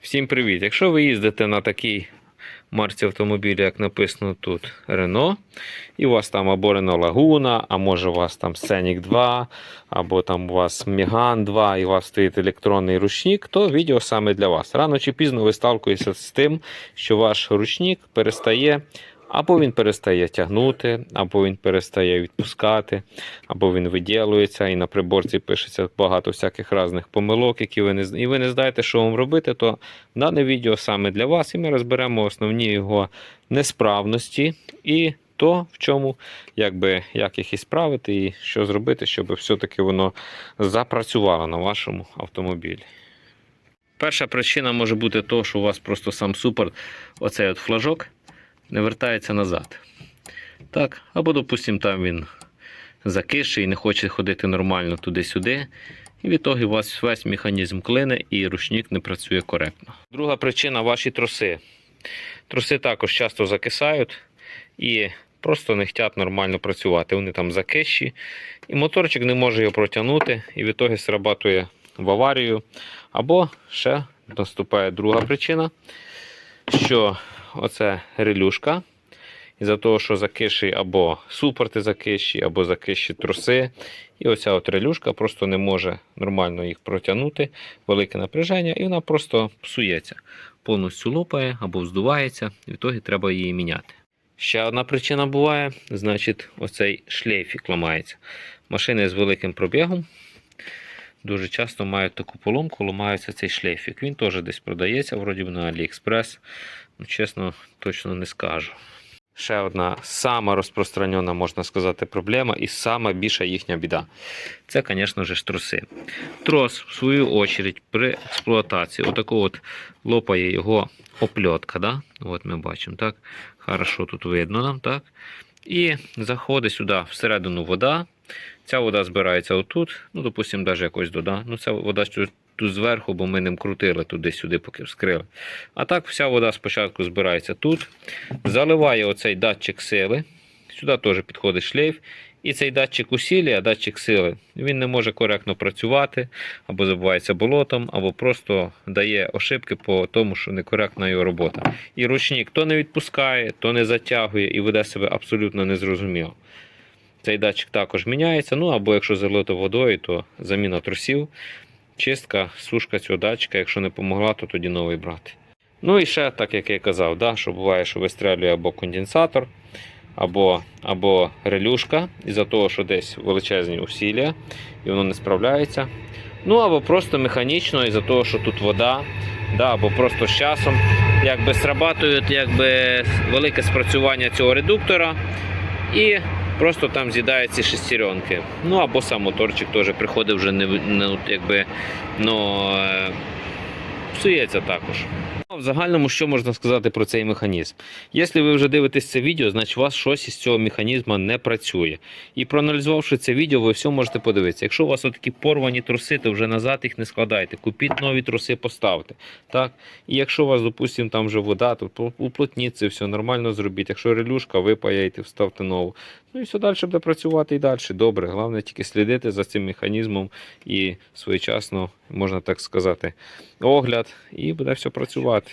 Всім привіт! Якщо ви їздите на такій марці автомобіля, як написано тут Рено, і у вас там або Рено Лагуна, а може у вас там Сенік 2, або там у вас Міган 2, і у вас стоїть електронний ручник, то відео саме для вас. Рано чи пізно ви сталкуєтеся з тим, що ваш ручник перестає. Або він перестає тягнути, або він перестає відпускати, або він виділується, і на приборці пишеться багато всяких різних помилок, які ви не і ви не знаєте, що вам робити, то дане відео саме для вас, і ми розберемо основні його несправності і то, в чому, якби, як їх ісправити, і що зробити, щоб все-таки воно запрацювало на вашому автомобілі. Перша причина може бути то, що у вас просто сам супер, оцей от флажок не вертається назад. Так, або, допустимо, там він закисший і не хоче ходити нормально туди-сюди. І в ітогі у вас весь механізм клине і ручник не працює коректно. Друга причина ваші троси. Троси також часто закисають і просто не хочуть нормально працювати. Вони там закищі, і моторчик не може його протягнути, і в ітогі срабатує в аварію. Або ще наступає друга причина, що оце релюшка. Із-за того, що закиші або супорти закиші, або закиші труси. І оця от релюшка просто не може нормально їх протягнути, велике напряження, і вона просто псується, повністю лопає або вздувається, і в ітогі треба її міняти. Ще одна причина буває, значить, оцей шлейфік ламається. Машини з великим пробігом дуже часто мають таку поломку, ламається цей шлейфік. Він теж десь продається, вроді б на AliExpress. Ну, чесно, точно не скажу. Ще одна сама розпространена, можна сказати, проблема і сама більша їхня біда. Це, звісно ж, троси. Трос, в свою очередь, при експлуатації, отако от лопає його опльотка. Да? От ми бачимо, так? Хорошо тут видно нам, так? І заходить сюди всередину вода. Ця вода збирається отут, ну, допустимо, навіть якось дода. Ну, ця вода тут, зверху, бо ми ним крутили туди-сюди, поки вскрили. А так вся вода спочатку збирається тут, заливає оцей датчик сили. Сюди теж підходить шлейф. І цей датчик усілля, датчик сили, він не може коректно працювати, або забувається болотом, або просто дає ошибки по тому, що некоректна його робота. І ручник то не відпускає, то не затягує і веде себе абсолютно незрозуміло. Цей датчик також міняється. Ну або якщо залито водою, то заміна трусів, чистка, сушка цього датчика. Якщо не помогла, то тоді новий брати. Ну і ще, так як я казав, да, що буває, що вистрелює або конденсатор, або, або релюшка, із-за того, що десь величезні усілля, і воно не справляється. Ну або просто механічно, із-за того, що тут вода, да, або просто з часом якби срабатують якби, велике спрацювання цього редуктора. І просто там з'їдають ці шестеренки. Ну або сам моторчик теж приходить вже не, не якби, ну, е, псується також. Ну, В загальному, що можна сказати про цей механізм? Якщо ви вже дивитесь це відео, значить у вас щось із цього механізму не працює. І проаналізувавши це відео, ви все можете подивитися. Якщо у вас такі порвані труси, то вже назад їх не складайте. Купіть нові труси, поставте. Так? І якщо у вас, допустимо, там вже вода, то уплотніть це все, нормально зробіть. Якщо релюшка, випаяйте, вставте нову. Ну і все далі буде працювати і далі. Добре. Головне тільки слідити за цим механізмом і своєчасно, можна так сказати, огляд, і буде все працювати.